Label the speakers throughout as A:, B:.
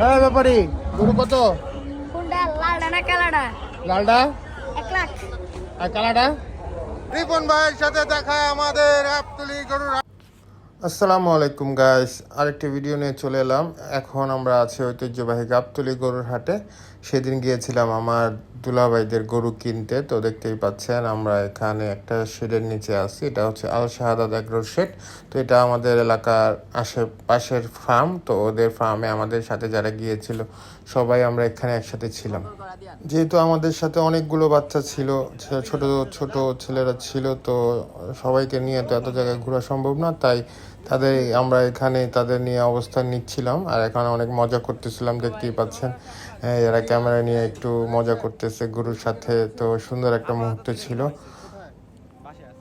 A: হ্যাঁ ব্যাপারি। গরু কত?
B: কোনটা? লালডা না কালাডা?
A: লালডা?
B: এক লাখ।
A: আর কালাডা? রিপন ভাইয়ের সাথে দেখা আমাদের আপতুলি গরুর হাট। আসসালামু আলাইকুম গাইস আরেকটি ভিডিও নিয়ে চলে এলাম। এখন আমরা আছি ঐতিহ্যবাহী গাবতলি গরুর হাটে। সেদিন গিয়েছিলাম আমার দুলাভাইদের গরু কিনতে, তো দেখতেই পাচ্ছেন আমরা এখানে একটা শেডের নিচে আছি। এটা হচ্ছে আল শাহাদাত এগ্রোর শেড। তো এটা আমাদের এলাকার আশেপাশের ফার্ম। তো ওদের ফার্মে আমাদের সাথে যারা গিয়েছিল, সবাই আমরা এখানে একসাথে ছিলাম। যেহেতু আমাদের সাথে অনেকগুলো বাচ্চা ছিল ছোট ছোট ছেলেরা ছিল, তো সবাইকে নিয়ে তো এত জায়গায় ঘোরা সম্ভব না। তাই তাদের আমরা এখানে তাদের নিয়ে অবস্থান নিচ্ছিলাম আর এখানে অনেক মজা করতেছিলাম দেখতেই পাচ্ছেন। এরা ক্যামেরা নিয়ে একটু মজা করতেছে গুরুর সাথে তো সুন্দর একটা মুহূর্ত ছিল।
C: পাশে আছে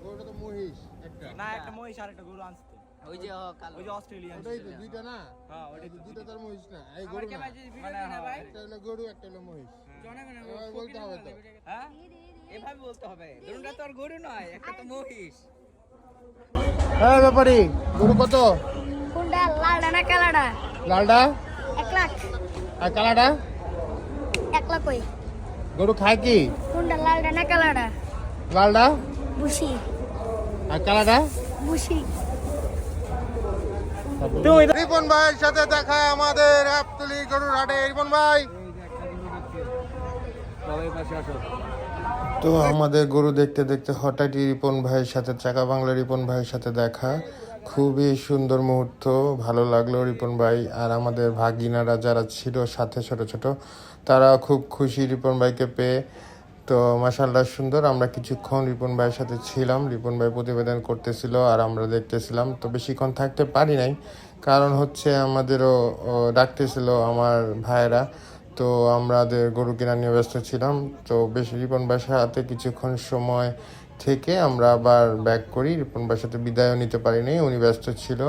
C: না একটা মহিষ আর একটা গরু আনছে। তো
D: ওই যে ও কালো।
C: ওই যে অস্ট্রেলিয়ান
A: দুইটা না?
C: হ্যাঁ ওইটাই তো
A: দুইটা। তার মহিষ না? এই গরু না?
C: হ্যাঁ হ্যাঁ। এভাবে বলতে হবে গরু নয় একটা তো মহিষ।
A: হ্যাঁ ব্যাপারি গরু কত?
B: কোনটা? লালডা না কালাডা?
A: লালডা?
B: এক লাখ।
A: আর কালাডা?
B: এক লাখ ওই
A: গরু খায় কি?
B: কোনটা? লালডা না কালাডা?
A: লালডা?
B: বুসি
A: আর কালাডা?
B: বুসি
A: রিপন ভাইয়ের সাথে দেখা আমাদের গাবতলি গরুর হাটে। রিপন ভাই।
C: সবাই পাশে আসো।
A: তো আমাদের গরু দেখতে দেখতে হঠাৎই রিপন ভাইয়ের সাথে, চাকা বাংলা রিপন ভাইয়ের সাথে দেখা। খুবই সুন্দর মুহূর্ত, ভালো লাগল রিপন ভাই। আর আমাদের ভাগিনারা যারা ছিল সাথে ছোট ছোট তারা খুব খুশি রিপন ভাইকে পেয়ে। তো মাসাল্লাহ সুন্দর, আমরা কিছুক্ষণ রিপন ভাইয়ের সাথে ছিলাম। রিপন ভাই প্রতিবেদন করতেছিল আর আমরা দেখতেছিলাম। তো বেশিক্ষণ থাকতে পারি নাই। কারণ হচ্ছে আমাদেরও ডাকতেছিল আমার ভাইয়েরা। তো আমাদের গরু কেনা নিয়ে ব্যস্ত ছিলাম। তো বেশ রিপন বাসার হাতে কিছুক্ষণ সময় থেকে আমরা আবার ব্যাক করি। রিপন বাসাতে বিদায়ও নিতে পারিনি, উনি ব্যস্ত ছিল।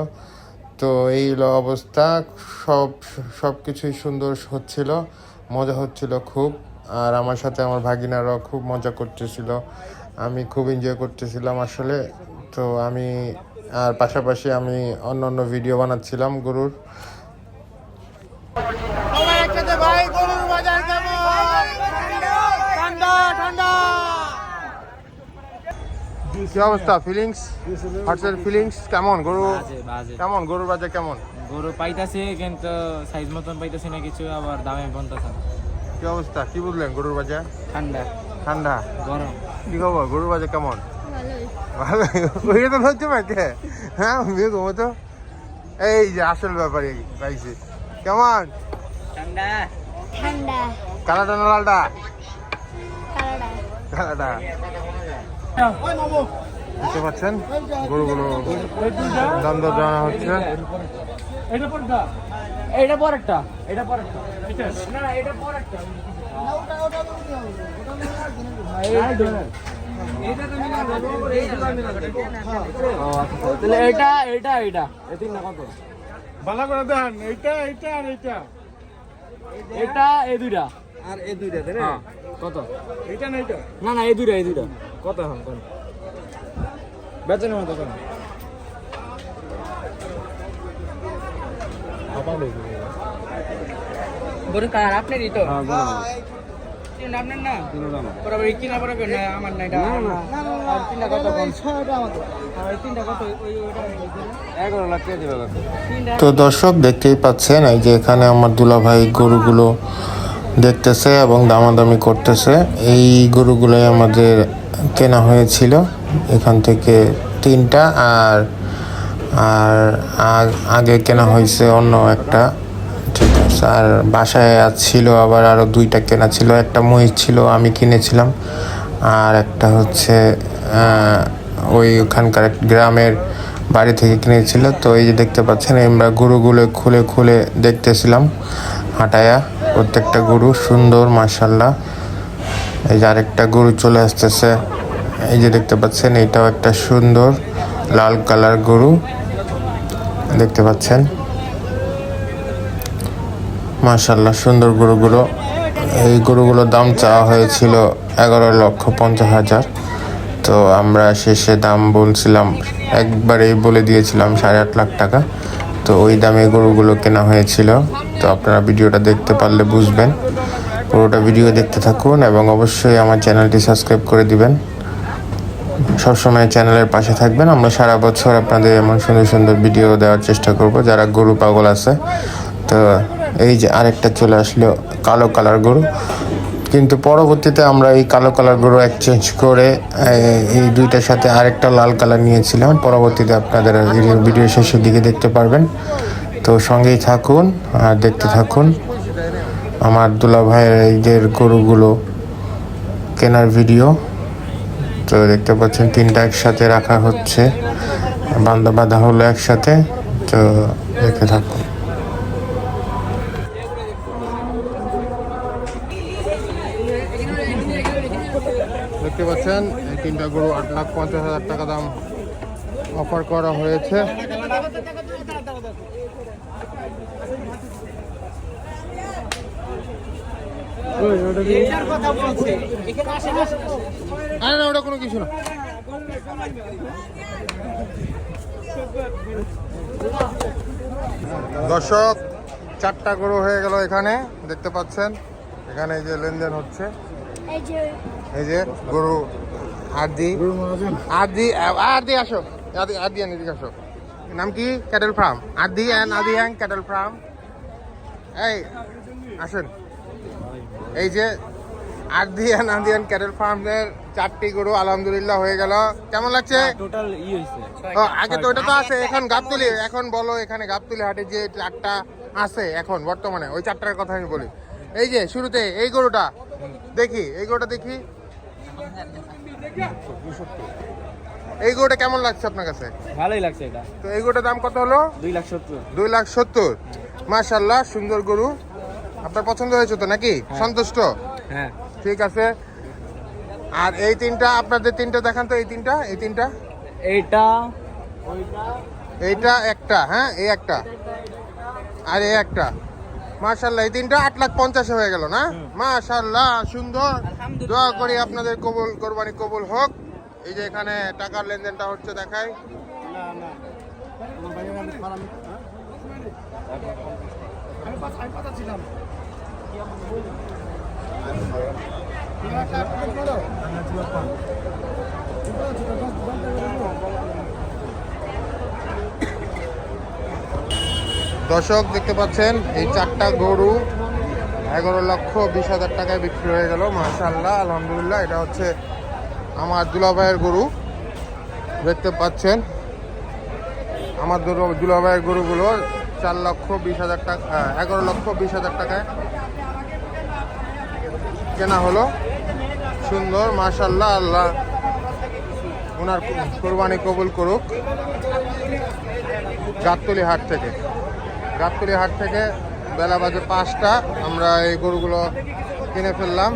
A: তো এই অবস্থা। সব সব কিছুই সুন্দর হচ্ছিল, মজা হচ্ছিল খুব। আর আমার সাথে আমার ভাগিনারাও খুব মজা করতেছিল। আমি খুব এনজয় করতেছিলাম আসলে। তো আমি, আর পাশাপাশি আমি অন্য অন্য ভিডিও বানাচ্ছিলাম গরুর সবাই একসাথে ভাই গরুর বাজার কেমন ঠান্ডা ঠান্ডা কি অবস্থা? ফিলিংস হার্টের ফিলিংস কেমন? গরু?
C: বাজে বাজে।
A: কেমন? গরুর বাজার কেমন?
C: গরু পাইতাছে কিন্তু সাইজ মতন পাইতাছে না কিছু আবার দামে বনতাছে না
A: কি অবস্থা? কি বুঝলেন গরুর বাজার
C: ঠান্ডা।
A: ঠান্ডা?
C: গরম।
A: কি খবর? গরুর বাজার কেমন? ভালো ওই তো হচ্ছে মাকে হ্যাঁ মেয়ে ঘুমো তো। এই যে আসল ব্যাপারে পাইছি। কেমন?
C: ঠান্ডা।
B: ঠান্ডা।
A: কালাটা না লালটা? কালাটা বুঝতে পারছেন? গরুগুলো দাম দর জানা হচ্ছে।
C: এটা পরেরটা? এটা পরেরটা? এটা পরেরটা। না না এটা পরেরটা। এটা এটা এটা। এই তিনটা কত
A: ভালো করে দেন। এইটা এটা আর এইটা।
C: এটা এই দুইটা।
D: আর এই দুইটা তাই
C: না? কত?
A: এটা না এটা
C: না না এই দুইটা এই দুইটা। কত এখন কোন? বেতনের মতো কোন? বড় কার? আপনারই তো। তিন আপনার না? বরাবর এই কিনা বরাবর না? আমার না এটা আর তিনটা কত কোন আর তিনটা কত ওই ওটা এগারো লাখ টাকা দিবে
A: তো দর্শক দেখতেই পাচ্ছেন এই যে এখানে আমার দুলাভাই গরুগুলো দেখতেছে এবং দামাদামি করতেছে। এই গরুগুলোই আমাদের কেনা হয়েছিল এখান থেকে তিনটা আর আর আগ- আগে কেনা হয়েছে অন্য একটা। আর বাসায় ছিল আবার আরও দুইটা কেনা ছিল, একটা মহিষ ছিল, আমি কিনেছিলাম। আর একটা হচ্ছে ওই ওখানকার গ্রামের বাড়ি থেকে কিনেছিল। তো এই যে দেখতে পাচ্ছেন, আমরা গরুগুলো খুলে খুলে দেখতেছিলাম, হাঁটায়া। প্রত্যেকটা গরু সুন্দর মার্শাল্লাহ এই যে আরেকটা গরু চলে আসতেছে। এই যে দেখতে পাচ্ছেন, এটাও একটা সুন্দর লাল কালার গরু। দেখতে পাচ্ছেন। মার্শাল্লাহ সুন্দর গরুগুলো। এই গরুগুলোর দাম চাওয়া হয়েছিল এগারো লক্ষ পঞ্চাশ হাজার। তো আমরা শেষে দাম বলছিলাম, একবারেই বলে দিয়েছিলাম সাড়ে আট লাখ টাকা। তো ওই দামে গরুগুলো কেনা হয়েছিল। তো আপনারা ভিডিওটা দেখতে পারলে বুঝবেন। পুরোটা ভিডিও দেখতে থাকুন এবং অবশ্যই আমার চ্যানেলটি সাবস্ক্রাইব করে দিবেন। সবসময় চ্যানেলের পাশে থাকবেন। আমরা সারা বছর আপনাদের এমন সুন্দর সুন্দর ভিডিও দেওয়ার চেষ্টা করব। যারা গরু পাগল আছে, তো এই যে আরেকটা চলে আসলো কালো কালার গরু। কিন্তু পরবর্তীতে আমরা এই কালো কালার গরু এক্সচেঞ্জ করে এই- দুইটার সাথে আরেকটা লাল কালার নিয়েছিলাম। পরবর্তীতে আপনাদের ভিডিও শেষের দিকে দেখতে পারবেন। তো সঙ্গেই থাকুন আর দেখতে থাকুন। আমার দুলা ভাইয়ের এই যে গরুগুলো কেনার ভিডিও, তো দেখতে পাচ্ছেন তিনটা একসাথে রাখা হচ্ছে। বান্ধা বাঁধা হলো একসাথে, তো দেখে থাকুন। দেখতে পাচ্ছেন, এই তিনটা গরু আট লাখ পঞ্চাশ হাজার টাকা দাম অফার করা হয়েছে। ওটা কোনো কিছু না। দর্শক, চারটা গরু হয়ে গেল এখানে, দেখতে পাচ্ছেন, এখানে যে লেনদেন হচ্ছে।
B: এই যে
A: গরু আরদি। আরদি আরদি আসো। আরদি আরদি এদিকে আসো। নাম কি? ক্যাটেল ফার্ম আরদি অ্যান্ড আদি হ্যাং ক্যাটেল ফার্ম এই আসেন। এই যে আরদি অ্যান্ড আদি অ্যান্ড ক্যাটেল ফার্মের চারটি গরু আলহামদুলিল্লাহ হয়ে গেল। কেমন লাগছে?
C: টোটাল ই হইছে।
A: ও, আগে তো ওটা তো আছে এখন গাবতুলি। এখন বলো এখানে গাবতুলি হাটে যে চারটা আছে এখন বর্তমানে। ওই চারটার কথা আমি বলি। এই যে শুরুতে এই গরুটা দেখি এই গরুটা দেখি। এই গরুটা কেমন লাগছে আপনার কাছে?
C: ভালোই লাগছে এটা।
A: তো এই গরুটার দাম কত হলো?
C: দুই লাখ সত্তর।
A: দুই লাখ সত্তর। মাশাল্লাহ সুন্দর গরু। আপনার পছন্দ হয়েছে তো নাকি? সন্তুষ্ট?
C: হ্যাঁ।
A: ঠিক আছে। আর এই তিনটা আপনাদের তিনটা দেখান তো এই তিনটা এই তিনটা।
C: এইটা
A: এইটা একটা হ্যাঁ এই একটা। আর এই একটা। মাশাল্লাহ এই তিনটা আট লাখ পঞ্চাশে হয়ে গেল না? মাশাল্লাহ সুন্দর। দোয়া করি আপনাদের কবুল কোরবানি কবুল হোক। এই যে এখানে টাকার লেনদেনটা হচ্ছে দেখাই। দর্শক, দেখতে পাচ্ছেন, এই চারটা গরু এগারো লক্ষ বিশ হাজার টাকায় বিক্রি হয়ে গেল মাশাল্লাহ আলহামদুলিল্লাহ, এটা হচ্ছে আমার দুলাভাইয়ের গরু, দেখতে পাচ্ছেন, আমার দুলো- দুলাভাইয়ের গরুগুলো চার লক্ষ বিশ হাজার টাকা এগারো লক্ষ বিশ হাজার টাকায় কেনা হলো, সুন্দর মাশাল্লাহ আল্লাহ ওনার কোরবানি কবুল করুক, গাবতলি হাট থেকে। গাবতলি হাট থেকে বেলা বাজে পাঁচটা। আমরা এই গরুগুলো কিনে ফেললাম।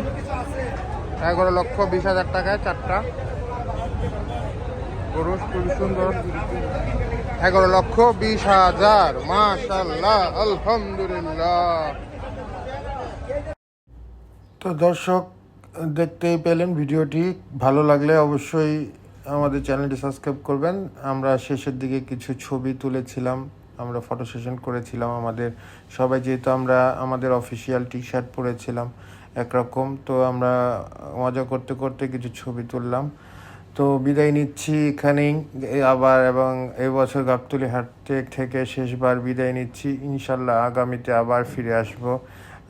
A: এগারো লক্ষ বিশ হাজার টাকায় চারটা। গরু খুবই সুন্দর। এগারো লক্ষ বিশ হাজার। মাশাল্লাহ আলহামদুলিল্লাহ। তো দর্শক, দেখতেই পেলেন ভিডিওটি। ভালো লাগলে অবশ্যই আমাদের চ্যানেলটি সাবস্ক্রাইব করবেন। আমরা শেষের দিকে কিছু ছবি তুলেছিলাম। আমরা ফটো সেশন করেছিলাম আমাদের। সবাই যেহেতু আমরা, আমাদের অফিসিয়াল টি শার্ট পরেছিলাম একরকম, তো আমরা মজা করতে করতে কিছু ছবি তুললাম। তো বিদায় নিচ্ছি এখানেই আবার এবং এবছর গাবতলি হাট থেকে- শেষবার বিদায় নিচ্ছি। ইনশাল্লাহ আগামীতে আবার ফিরে আসব।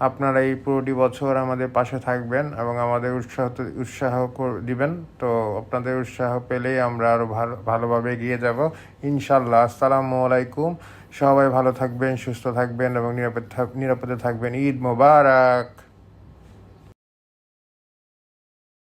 A: আপনারা এই পুরোটি বছর আমাদের পাশে থাকবেন এবং আমাদের উৎসাহ উৎসাহ দিবেন। তো আপনাদের উৎসাহ পেলেই আমরা আরও ভালো, ভালোভাবে এগিয়ে যাব। ইনশাল্লাহ আসসালামু আলাইকুম। সবাই ভালো থাকবেন, সুস্থ থাকবেন এবং নিরাপদ নিরাপদে থাকবেন। ঈদ মোবারক।